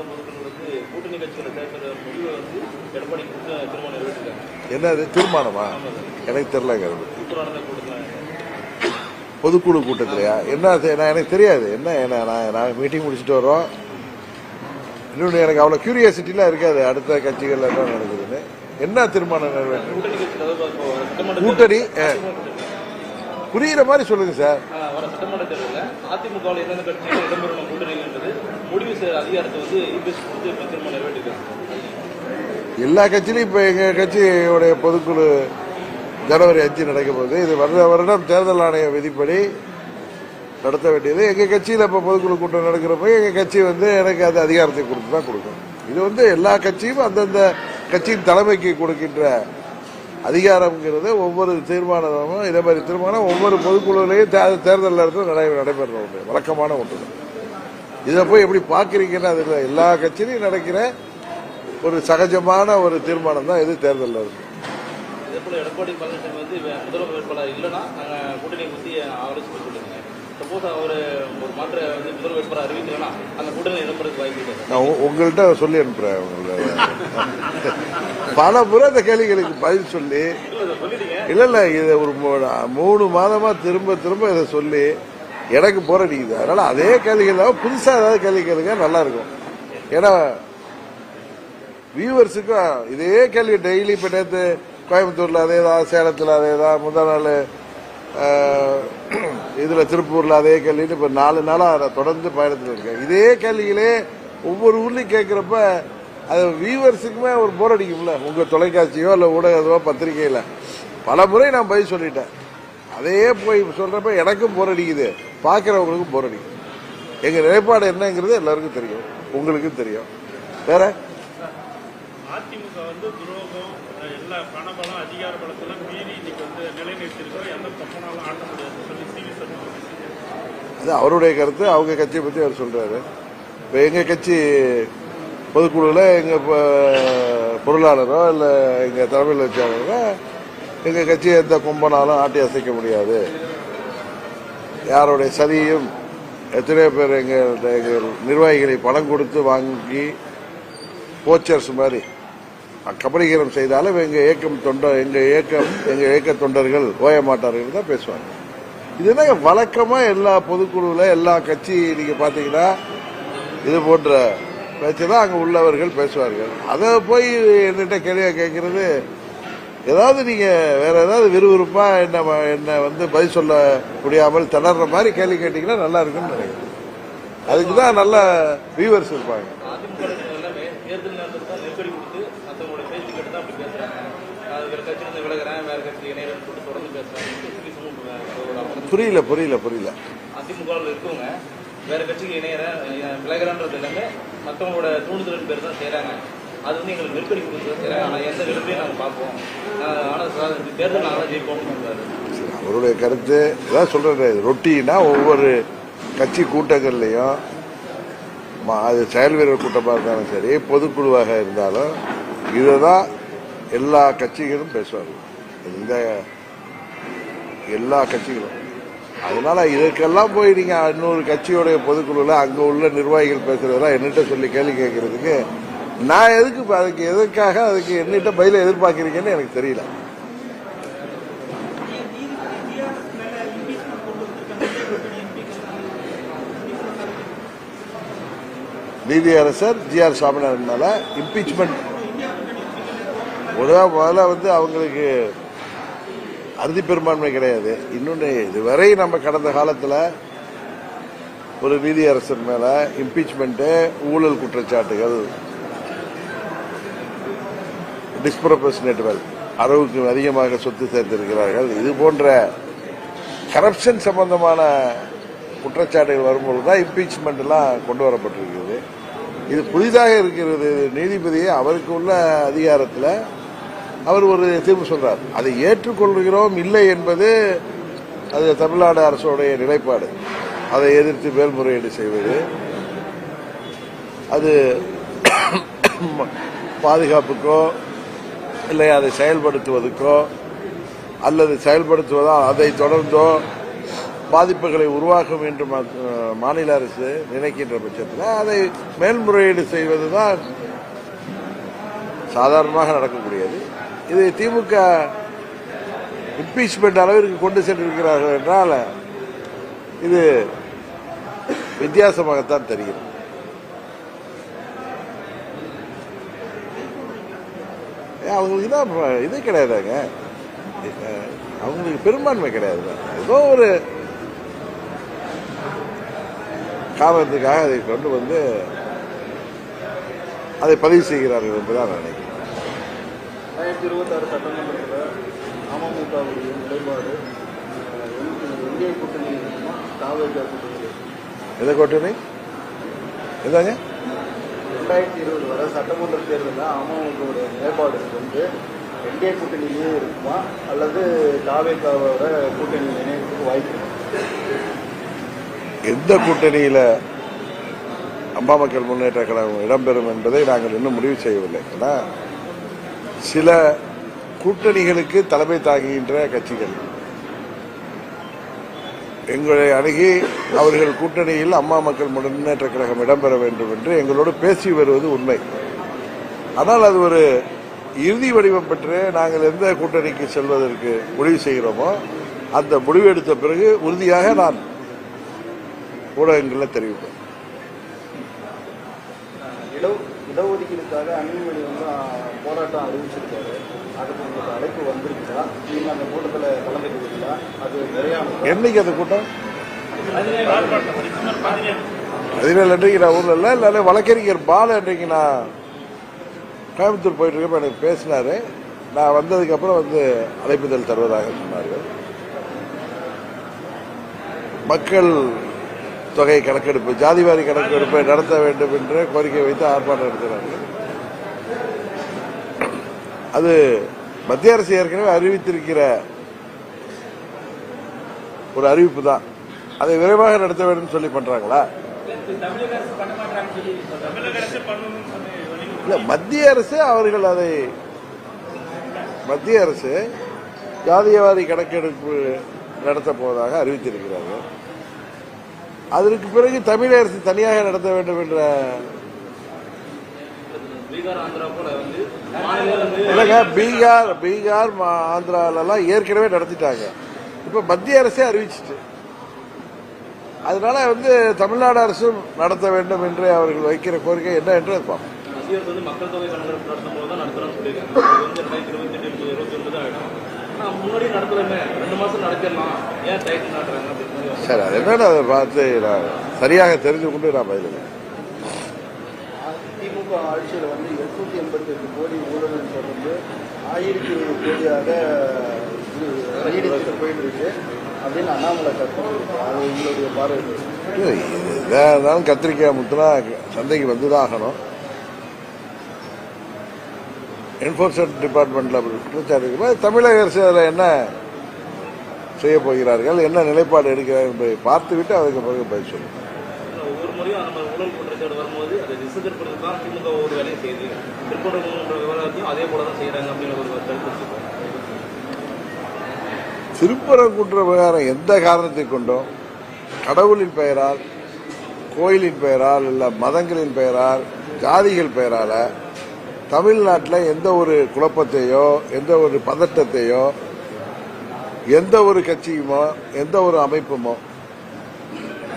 பொதுக்குழு வந்து கூட்டணி கட்சிகளை சேர்க்கிற முடிவை வந்து எடப்பாடி நிறைவேற்றிருக்காங்க என்னது தீர்மானமா? எனக்கு தெரியலங்க அது. பொதுக்குழு கூட்டத்திலையா? என்ன அது- நான் எனக்கு தெரியாது. என்ன என்ன நான் நான் மீட்டிங் முடிச்சுட்டு வரோம் இன்னொன்று எனக்கு அவ்வளோ கியூரியாசிட்டிலாம் இருக்காது. அடுத்த கட்சிகள் என்ன நடக்குதுன்னு. என்ன தீர்மானம் நிறைவேற்று கூட்டணி. புரியுற மாதிரி சொல்லுங்க சார் ஆஹ் வர சட்டமன்ற தேர்தலில் அதிமுகவில் எந்தெந்த கட்சிகள் இடம்பெறணும் கூட்டணின்றது முடிவு செய்கிற அதிகாரத்தை வந்து இபிஎஸ் கொடுத்து இப்போ திரும்ப நிறைவேற்றிருக்காங்க. எல்லா கட்சியிலும் இப்போ எங்கள் கட்சியுடைய பொதுக்குழு ஜனவரி அஞ்சு நடக்க போகுது. இது வருட வருடம் தேர்தல் ஆணைய விதிப்படி நடத்த வேண்டியது. எங்கள் கட்சியில் இப்போ பொதுக்குழு கூட்டம் நடக்கிறப்போ எங்கள் கட்சி வந்து எனக்கு அந்த அதிகாரத்தை கொடுத்து தான் கொடுக்கும். இது வந்து எல்லா கட்சியும் அந்தந்த கட்சியின் தலைமைக்கு கொடுக்கின்ற அதிகாரம்ங்கிறது ஒவ்வொரு தீர்மானமும் இதே மாதிரி தீர்மானம் ஒவ்வொரு பொதுக்குழுவிலையும் தே- தேர்தல் நேரத்தில் நடை நடைபெற ஒன்று வழக்கமான ஒன்று. இதை போய் எப்படி பார்க்குறீங்கன்னா அது இல்லை. எல்லா கட்சியிலையும் நடக்கிற ஒரு சகஜமான ஒரு தீர்மானம் தான் இது தேர்தலில் இருக்கு எடப்பாடி பழனிசாமி வந்து முதல்வர் வேட்பாளர் இல்லைன்னா நாங்கள் ஆலோசனை சொல்லுங்க. உங்கள்கிட்ட சொல்லி அனுப்புறேன் உங்களை பல முறை இந்த கேள்விகளுக்கு பதில் சொல்லி இல்லை இல்லை இல்ல இல்ல இதை ஒரு மூணு மாதமா திரும்ப திரும்ப இதை சொல்லி எனக்கு போராடிக்குது அதனால அதே கேள்விகள் தான் புதுசா ஏதாவது கேள்வி கேளுங்க நல்லா இருக்கும். ஏன்னா வியூவர்ஸுக்கும் இதே கேள்வி டெய்லி இப்போ நேற்று கோயம்புத்தூர்ல அதே தான் சேலத்தில் அதே தான் முதல் நாள் இதில் திருப்பூரில் அதே கேள்வின்னு இப்போ நாலு நாளாக தொடர்ந்து பயணத்தில் இருக்கேன். இதே கேள்விகளே ஒவ்வொரு ஊர்லேயும் கேட்குறப்ப அது வியூவர்ஸுக்குமே ஒரு போர் அடிக்கும்ல. உங்கள் தொலைக்காட்சியோ இல்லை ஊடகத்தோ பத்திரிகையில். பல முறை நான் பதில் சொல்லிட்டேன். அதையே போய் சொல்கிறப்ப எனக்கும் போர் அடிக்குது. பார்க்குறவங்களுக்கும் போர் அடிக்குது. எங்கள் நிலைப்பாடு என்னங்கிறது எல்லாருக்கும் தெரியும். உங்களுக்கும் தெரியும். வேற? அதிமுக வந்து துரோகம் அஹ் எல்லா பணபலம் அதிகார பலத்தெல்லாம் மீறி இன்னைக்கு வந்து நிலைநிறுத்திருக்கோம் எந்த பக்கனாலும் ஆட்ட முடியாது சொல்லி சிவி சண்முகம் பேசியிருக்காரு. அது அவருடைய கருத்து அவங்க கட்சியை பற்றி அவர் சொல்றாரு. இப்போ எங்கள் கட்சி பொதுக்குழுவில் எங்கள் பொருளாளரோ இல்லை எங்கள் தலைமையில் வச்சாங்களோ எங்கள் கட்சி எந்த கும்பனாலும் ஆட்டி அசைக்க முடியாது. யாருடைய சதியும் எத்தனையோ பேர் எங்கள் எங்கள் நிர்வாகிகளை பணம் கொடுத்து வாங்கி போச்சர்ஸ் மாதிரி கபடிகரம் செய்தாலும் எங்கள் இயக்கம் தொண்டர் எங்கள் இயக்கம் எங்கள் இயக்க தொண்டர்கள் ஓய மாட்டார்கள் தான் பேசுவாங்க. இது வழக்கமாக எல்லா பொதுக்குழுவில் எல்லா கட்சி நீங்கள் பார்த்தீங்கன்னா இது போன்ற பேச்சு தான் அங்கே உள்ளவர்கள் பேசுவார்கள். அதை போய் என்கிட்ட கேள்வியாக கேட்கறது ஏதாவது நீங்கள் வேற ஏதாவது விறுவிறுப்பாக என்ன என்னை வந்து பதில் சொல்ல முடியாமல் திணற மாதிரி கேள்வி கேட்டிங்கன்னா நல்லா இருக்குன்னு நினைக்கிறேன். அதுக்கு தான் நல்ல வியூவர்ஸ் இருப்பாங்க. புரியல புரியல புரியல. அதிமுக இருக்கவங்க வேற கட்சிக்கு இணையற விலகிறான்றது எல்லாமே மற்றவங்களோட தூண்டுதலின் பேர் தான் செய்கிறாங்க அது வந்து எங்களுக்கு நெருக்கடி கொடுத்து செய்கிறாங்க ஆனால் எந்த விரும்பையும் நாங்கள் பார்ப்போம். ஆனால் சார் இந்த தேர்தல் நாங்களாம் ஜெயிப்போம்னு சொல்கிறாரு அவருடைய கருத்து இதான் சொல்றேன் ரொட்டினா ஒவ்வொரு கட்சி கூட்டங்கள்லையும் அது செயல் வீரர் கூட்டமாக இருந்தாலும் சரி பொதுக்குழுவாக இருந்தாலும் இதை தான் எல்லா கட்சிகளும் பேசுவார்கள். இந்த எல்லா கட்சிகளும். அதனால இதுக்கெல்லாம் போய் நீங்க இன்னொரு கட்சியோடைய பொதுக்குழுவில் அங்க உள்ள நிர்வாகிகள் பேசுறதெல்லாம் என்னிட்ட சொல்லி கேள்வி கேட்கறதுக்கு நான் எதுக்கு அதுக்கு எதுக்காக அதுக்கு என்னிட்ட பதில எதிர்பார்க்குறீங்கன்னு எனக்கு தெரியல. நீதியரசர் ஜி ஆர் சாமிநாதன் மேல இம்பீச்மெண்ட் முதல்ல முதல்ல வந்து அவங்களுக்கு அறுதி பெரும்பான்மை கிடையாது. இன்னொன்று இதுவரை நம்ம கடந்த காலத்தில் ஒரு நீதியரசர் மேல இம்பீச்மெண்ட்டு ஊழல் குற்றச்சாட்டுகள் டிஸ்ப்ரொபோஷனேட் வெல் அளவுக்கு அதிகமாக சொத்து சேர்த்திருக்கிறார்கள். இது போன்ற கரப்ஷன் சம்பந்தமான குற்றச்சாட்டுகள் வரும்பொழுது தான் இம்பீச்மெண்ட்லாம் கொண்டு வரப்பட்டிருக்கிறது. இது புதிதாக இருக்கிறது. நீதிபதியை அவருக்கு உள்ள அதிகாரத்தில் அவர் ஒரு தீர்ப்பு சொல்றார். அதை ஏற்றுக்கொள்கிறோம் இல்லை என்பது அது தமிழ்நாடு அரசுடைய நிலைப்பாடு. அதை எதிர்த்து மேல்முறையீடு செய்வது. அது பாதுகாப்புக்கோ இல்லை அதை செயல்படுத்துவதற்கோ அல்லது செயல்படுத்துவதால் அதை தொடர்ந்தோ பாதிப்புகளை உருவாக்கும் என்று மா- மாநில அரசு நினைக்கின்ற பட்சத்தில் அதை மேல்முறையீடு செய்வதுதான் சாதாரணமாக நடக்கக்கூடியது. இது திமுக இம்பீச்மெண்ட் அளவிற்கு கொண்டு சென்றிருக்கிறார்கள் என்றால் இது வித்தியாசமாகத்தான் தெரிகிறது. ஏன் அவங்களுக்கு தான் இது கிடையாதாங்க. அவங்களுக்கு பெரும்பான்மை கிடையாது. ஏதோ ஒரு காரணத்துக்காக அதை கொண்டு வந்து அதை பதிவு செய்கிறார்கள் என்பதுதான் நான் நினைக்கிறேன் ரெண்டாயிரத்தி இருபத்தாறு சட்டமன்றத்தில் அமமுகவுடைய நிலைப்பாடு இந்திய கூட்டணி தாவேகா கூட்டணி? எதை கூட்டணி எதாங்க ரெண்டாயிரத்தி இருபது வரை சட்டமன்ற தேர்தலில் அமமுகவுடைய நிலைப்பாடு வந்து என்டிஏ கூட்டணியிலேயே இருக்குமா அல்லது தாவேகாவோட கூட்டணி இணையத்துக்கு வாய்ப்பு? எந்த கூட்டணியில அம்மா மக்கள் முன்னேற்ற கழகம் இடம்பெறும் என்பதை நாங்கள் இன்னும் முடிவு செய்யவில்லை. ஏன்னா சில கூட்டணிகளுக்கு தலைமை தாங்குகின்ற கட்சிகள். எங்களை அணுகி அவர்கள் கூட்டணியில் அம்மா மக்கள் முன்னேற்ற கழகம் இடம்பெற வேண்டும் என்று எங்களோடு பேசி வருவது உண்மை. ஆனால் அது ஒரு இறுதி வடிவம் பெற்று நாங்கள் எந்த கூட்டணிக்கு செல்வதற்கு முடிவு செய்கிறோமோ அந்த முடிவு எடுத்த பிறகு உறுதியாக நான் ஊடகங்களில் தெரிவிப்பேன். இட இடஒதுக்கீடுக்காக அணிமொழி வந்து போராட்டம் அறிவிச்சிருக்காரு. அதுக்கு உங்களுக்கு அழைப்பு வந்திருக்குதா? நீங்கள் அந்த கூட்டத்தில் கலந்துக்கிறீங்களா அது நிறைய என்னைக்கு அந்த கூட்டம்? பதினேழு அன்றைக்கு நான் ஊரில் இல்லை இல்லை வழக்கறிஞர் பாலு அன்றைக்கு நான் கோயம்புத்தூர் போயிட்டு எனக்கு பேசினாரு. நான் வந்ததுக்கு அப்புறம் வந்து அழைப்புதல் தருவதாக சொன்னார்கள். மக்கள் தொகை கணக்கெடுப்பு ஜாதிவாரி கணக்கெடுப்பை நடத்த வேண்டும் என்று கோரிக்கை வைத்து ஆர்ப்பாட்டம் நடத்தினார்கள். அது மத்திய அரசு ஏற்கனவே அறிவித்திருக்கிற ஒரு அறிவிப்பு தான். அதை விரைவாக நடத்த வேண்டும் சொல்லி பண்றாங்களா? இல்ல மத்திய அரசு அவர்கள் அதை மத்திய அரசு ஜாதியவாரி கணக்கெடுப்பு நடத்த போவதாக அறிவித்திருக்கிறார்கள். அதற்கு பிறகு தமிழக அரசு தனியாக நடத்த வேண்டும் என்ற இல்லைங்க பீகார் பீகார் மா- ஆந்திராலெல்லாம் ஏற்கனவே நடத்திட்டாங்க. இப்போ மத்திய அரசே அறிவிச்சிட்டு. அதனால வந்து தமிழ்நாடு அரசும் நடத்த வேண்டும் என்று அவர்கள் வைக்கிற கோரிக்கை என்ன என்று பார்ப்போம். முன்னாடி நடத்தலாமே ரெண்டு மாசம் நடத்திடலாம் ஏன் டைட்டில் நாட்டுறாங்க சரி அது என்னன்னு அதை பார்த்து நான் சரியாக தெரிஞ்சு கொண்டு நான் பதிலுங்க திமுக ஆட்சியில் வந்து எட்நூத்தி எண்பத்தி எட்டு கோடி ஊழல் தொடர்ந்து ஆயிரத்தி இருபது கோடியாக போயிட்டு அப்படின்னு அண்ணாமலை கருத்து. அது உங்களுடைய பார்வை கத்திரிக்காய் முத்துனா சந்தைக்கு வந்துதான் ஆகணும் என்போர்ஸ்மெண்ட் டிபார்ட்மெண்ட்ல அப்படி குற்றச்சாட்டு தமிழக அரசு அதில் என்ன செய்ய போகிறார்கள் என்ன நிலைப்பாடு எடுக்கிறார்கள் என்பதை பார்த்துவிட்டு அதுக்கு பிறகு பதில் சொல்லுங்கள். வச்சுக்கோங்க திருப்பரங்குன்ற விவகாரம் எந்த காரணத்தை கொண்டும் கடவுளின் பெயரால் கோயிலின் பெயரால் இல்ல மதங்களின் பெயரால் ஜாதிகள் பெயரால தமிழ்நாட்டில் எந்த ஒரு குழப்பத்தையோ எந்த ஒரு பதட்டத்தையோ எந்த ஒரு கட்சியுமோ எந்த ஒரு அமைப்புமோ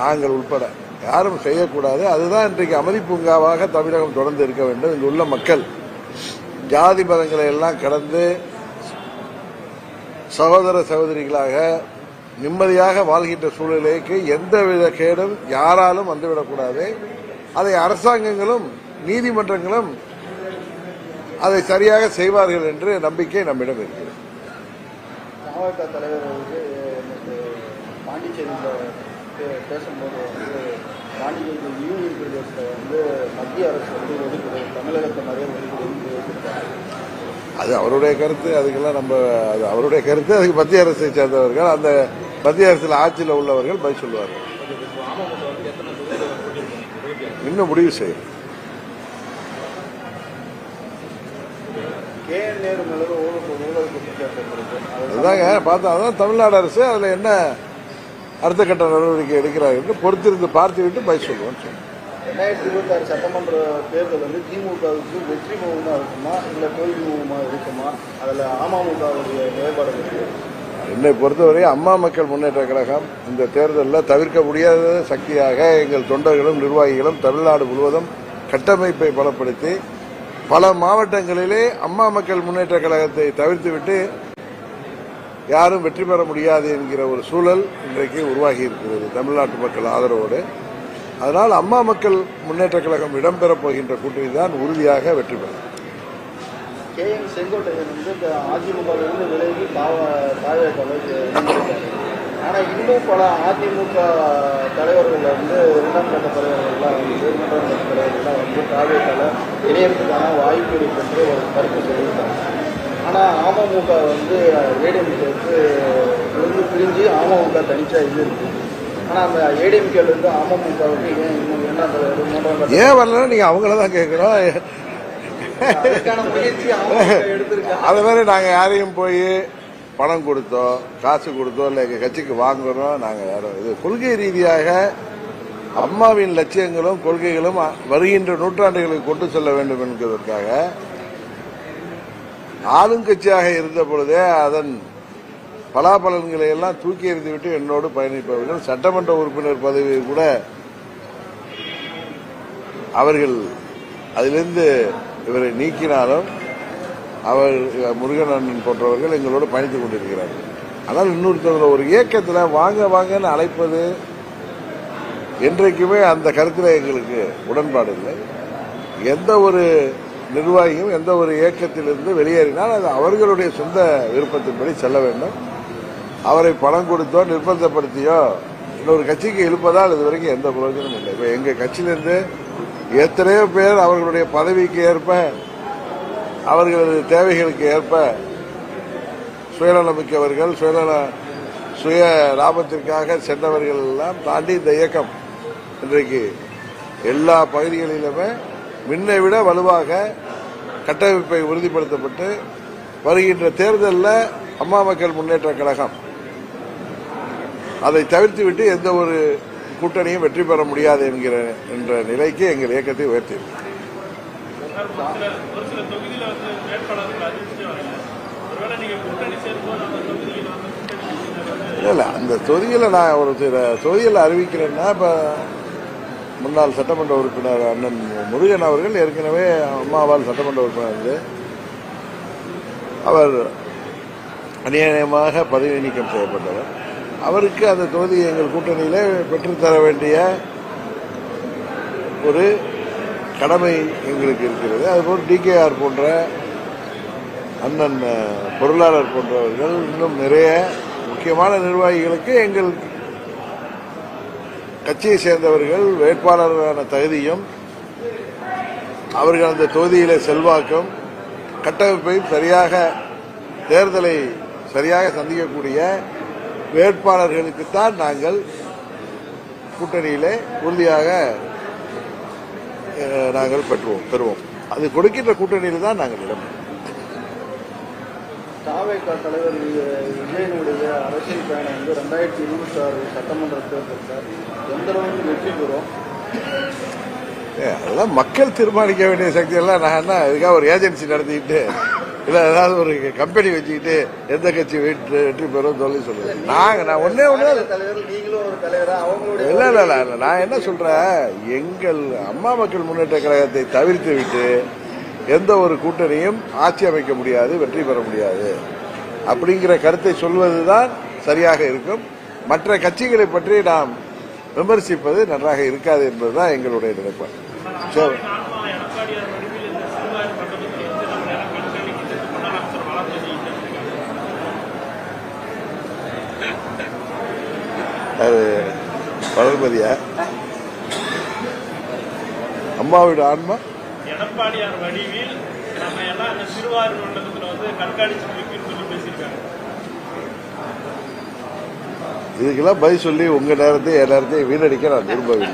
நாங்கள் உட்பட யாரும் செய்யக்கூடாது. அதுதான் இன்றைக்கு அமைதி பூங்காவாக தமிழகம் தொடர்ந்து இருக்க வேண்டும். இங்கு உள்ள மக்கள் ஜாதி மதங்களை எல்லாம் கடந்து சகோதர சகோதரிகளாக நிம்மதியாக வாழ்கின்ற சூழ்நிலைக்கு எந்தவித கேடும் யாராலும் வந்துவிடக்கூடாது. அதை அரசாங்கங்களும் நீதிமன்றங்களும் அதை சரியாக செய்வார்கள் என்று நம்பிக்கை நம்மிடம் இருக்கிறது. மாவட்ட தலைவர் வந்து பாண்டிச்சேரியில் பேசும்போது வந்து பாண்டிச்சேரி யூனியன் பிரதேசத்தில் வந்து மத்திய அரசு வந்து ஒதுக்குது தமிழகத்தை நிறைய ஒதுக்குதுன்னு சொல்லியிருக்காங்க. அது அவருடைய கருத்து அதுக்கெல்லாம் நம்ம அது அவருடைய கருத்து அதுக்கு மத்திய அரசை சேர்ந்தவர்கள் அந்த மத்திய அரசில் ஆட்சியில் உள்ளவர்கள் பதில் சொல்லுவார்கள். இன்னும் முடிவு செய்யும் கே நேரு மேலே ஊழல் ஊழல் குற்றச்சாட்டு அதுதாங்க பார்த்தா அதான் தமிழ்நாடு அரசு அதில் என்ன அடுத்த கட்ட நடவடிக்கை எடுக்கிறார்கள் என்று பொறுத்திருந்து பார்த்துவிட்டு பதில் சொல்லுவோம் சொன்னேன். ரெண்டாயிரத்தி இருபத்தி ஆறு சட்டமன்ற தேர்தல் வந்து திமுகவுக்கு வெற்றி முகமா இருக்குமா இல்லை தோல்வி முகமா இருக்குமா அதில் அமமுகவுடைய நிலைப்பாடு என்னை பொறுத்தவரை அம்மா மக்கள் முன்னேற்ற கழகம் இந்த தேர்தலில் தவிர்க்க முடியாத சக்தியாக எங்கள் தொண்டர்களும் நிர்வாகிகளும் தமிழ்நாடு முழுவதும் கட்டமைப்பை பலப்படுத்தி பல மாவட்டங்களிலே அம்மா மக்கள் முன்னேற்ற கழகத்தை தவிர்த்துவிட்டு யாரும் வெற்றி பெற முடியாது என்கிற ஒரு சூழல் இன்றைக்கு உருவாகி இருக்கிறது தமிழ்நாட்டு மக்கள் ஆதரவோடு. அதனால் அம்மா மக்கள் முன்னேற்ற கழகம் இடம்பெறப் போகின்ற கூட்டணி தான் உறுதியாக வெற்றி பெறும். கே என் செங்கோட்டையன் வந்து இந்த அதிமுகவிலிருந்து விலகி தாவ தாவேக்கால இணைந்திருக்காரு. ஆனால் இன்னும் பல அதிமுக தலைவர்கள் வந்து இரண்டாம் கட்ட தலைவர்கள்லாம் வந்து தலைவர்கள்லாம் வந்து தாவேக்கால இணையறதுக்கான வாய்ப்பு இருக்கு ஒரு கருத்து சொல்லியிருக்காங்க. ஆனால் அமமுக வந்து ஏடிஎம்கேக்கு இருந்து பிரிஞ்சு அமமுக தனிச்சா இது ஆனால் அந்த ஏடிஎம்கேல இருந்து அமமுகவுக்கு ஏன் இன்னும் கட்ட ஏன் வரலன்னா நீங்க அவங்கள தான் கேட்கிறோம் அது மாதிரி நாங்கள் யாரையும் போய் பணம் கொடுத்தோம் காசு கொடுத்தோம் இல்லை எங்கள் கட்சிக்கு வாங்குறோம் நாங்கள் யாரும் இது கொள்கை ரீதியாக அம்மாவின் லட்சியங்களும் கொள்கைகளும் வருகின்ற நூற்றாண்டுகளுக்கு கொண்டு செல்ல வேண்டும் என்பதற்காக ஆளுங்கட்சியாக இருந்த பொழுதே அதன் பலாபலன்களை எல்லாம் தூக்கி எறிந்துவிட்டு என்னோடு பயணிப்பவர்கள் சட்டமன்ற உறுப்பினர் பதவியை கூட அவர்கள் அதிலிருந்து இவரை நீக்கினாலும் அவர் முருகன் அண்ணன் போன்றவர்கள் எங்களோடு பயணித்துக் கொண்டிருக்கிறார்கள். ஆனால் இன்னொருத்தவங்க ஒரு இயக்கத்தில் வாங்க வாங்கன்னு அழைப்பது என்றைக்குமே அந்த கருத்தில் எங்களுக்கு உடன்பாடு இல்லை. எந்த ஒரு நிர்வாகியும் எந்த ஒரு இயக்கத்திலிருந்து வெளியேறினால் அது அவர்களுடைய சொந்த விருப்பத்தின்படி செல்ல வேண்டும். அவரை பணம் கொடுத்தோ நிர்பந்தப்படுத்தியோ இன்னொரு கட்சிக்கு இழுப்பதால் இதுவரைக்கும் எந்த பிரயோஜனமும் இல்லை. இப்போ எங்கள் கட்சியிலிருந்து எத்தனையோ பேர் அவர்களுடைய பதவிக்கு ஏற்ப அவர்களது தேவைகளுக்கு ஏற்ப சுயநலமிக்கவர்கள் சுயநல சுய லாபத்திற்காக சென்றவர்கள் எல்லாம் தாண்டி இந்த இயக்கம் இன்றைக்கு எல்லா பகுதிகளிலுமே முன்னை விட வலுவாக கட்டமைப்பை உறுதிப்படுத்தப்பட்டு வருகின்ற தேர்தலில் அம்மா மக்கள் முன்னேற்ற கழகம். அதை தவிர்த்துவிட்டு எந்த ஒரு கூட்டணியும் வெற்றி பெற முடியாது என்கிற என்ற நிலைக்கு எங்கள் இயக்கத்தை உயர்த்தியிருக்கிறோம் இல்லை அந்த அந்த தொகுதியில் நான் ஒரு சில தொகுதியில் அறிவிக்கிறேன்னா இப்போ முன்னாள் சட்டமன்ற உறுப்பினர் அண்ணன் முருகன் அவர்கள் ஏற்கனவே அம்மாவால் சட்டமன்ற உறுப்பினர் அவர் அநியாயமாக பதவி நீக்கம் செய்யப்பட்டவர். அவருக்கு அந்த தொகுதி எங்கள் கூட்டணியில் பெற்றுத்தர வேண்டிய ஒரு கடமை எங்களுக்கு இருக்கிறது. அதுபோல் டிகேஆர் போன்ற அண்ணன் பொருளாளர் போன்றவர்கள் இன்னும் நிறைய முக்கியமான நிர்வாகிகளுக்கு எங்கள் கட்சியை சேர்ந்தவர்கள் வேட்பாளரான தகுதியும் அவர்கள் அந்த தொகுதியிலே செல்வாக்கும் கட்டமைப்பையும் சரியாக தேர்தலை சரியாக சந்திக்கக்கூடிய வேட்பாளர்களுக்குத்தான் நாங்கள் கூட்டணியிலே உறுதியாக நாங்கள் பெற்றுவோம் பெறுவோம். அது கொடுக்கின்ற கூட்டணியில் தான் நாங்கள் இடம்பெறும் தாவேகா தலைவர் விஜயனுடைய அரசியல் பயணம் வந்து ரெண்டாயிரத்தி இருபத்தி ஆறு சட்டமன்ற தேர்தல் சார். எந்த அளவுக்கு வெற்றி பெறும்? அதெல்லாம் மக்கள் தீர்மானிக்க வேண்டிய சக்தி எல்லாம் நான் என்ன இதுக்காக ஒரு ஏஜென்சி நடத்திக்கிட்டு இல்ல ஏதாவது ஒரு கம்பெனி வச்சுக்கிட்டு எந்த கட்சி வெற்றி வெற்றி பெறும் சொல்லி சொல்லுங்க. நாங்க நான் தலைவரா அவங்களுடைய இல்ல இல்ல இல்ல. நான் என்ன சொல்றேன் எங்கள் அம்மா மக்கள் முன்னேற்ற கழகத்தை தவிர்த்து விட்டு எந்த ஒரு கூட்டணியும் ஆட்சி அமைக்க முடியாது வெற்றி பெற முடியாது. அப்படிங்கிற கருத்தை சொல்வதுதான் சரியாக இருக்கும். மற்ற கட்சிகளை பற்றி நாம் விமர்சிப்பது நன்றாக இருக்காது என்பதுதான் எங்களுடைய நிலைப்பாடு அது வளர்மதியா? அம்மாவோட ஆன்மா? எடப்பாடியார் வடிவில் நம்ம எல்லாம் இந்த சிறுவாரூர் மண்டலத்தில் வந்து கண்காணிச்சு இதுக்கெல்லாம் பதில் சொல்லி உங்க நேரத்தை என் நேரத்தை வீணடிக்க நான் விரும்பவில்லை.